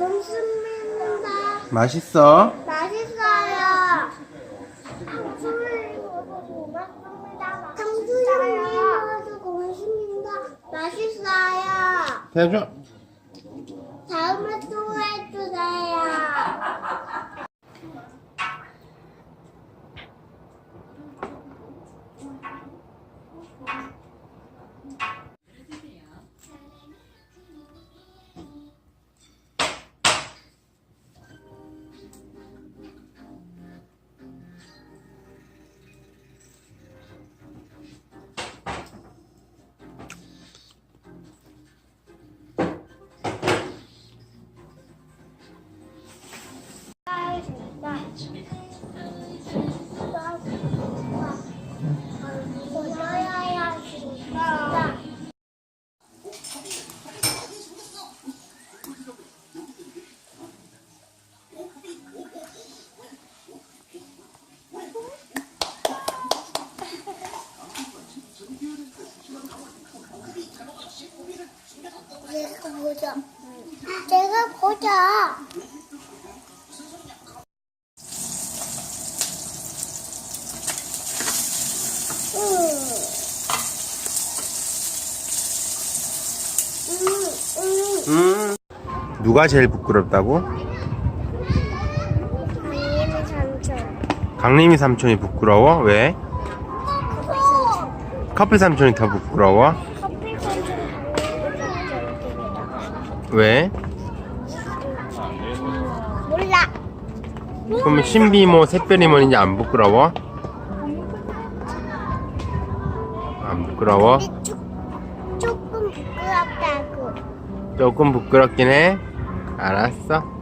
음식입니다. 맛있어? 맛있어요. 고맙습니다. 맛있어요. 대줘. 다음에 또 해주세요. 보자. 내가 보자. 음. 누가 제일 부끄럽다고? 미미 삼촌. 강림이 삼촌이 부끄러워? 왜? 커피 삼촌이 더 부끄러워? 커피 삼촌 삼촌 왜? 몰라. 그럼 신비모, 샛별이모는 안 부끄러워? 안 부끄러워? 조, 조금 부끄럽다고. 조금 부끄럽긴 해. 알았어.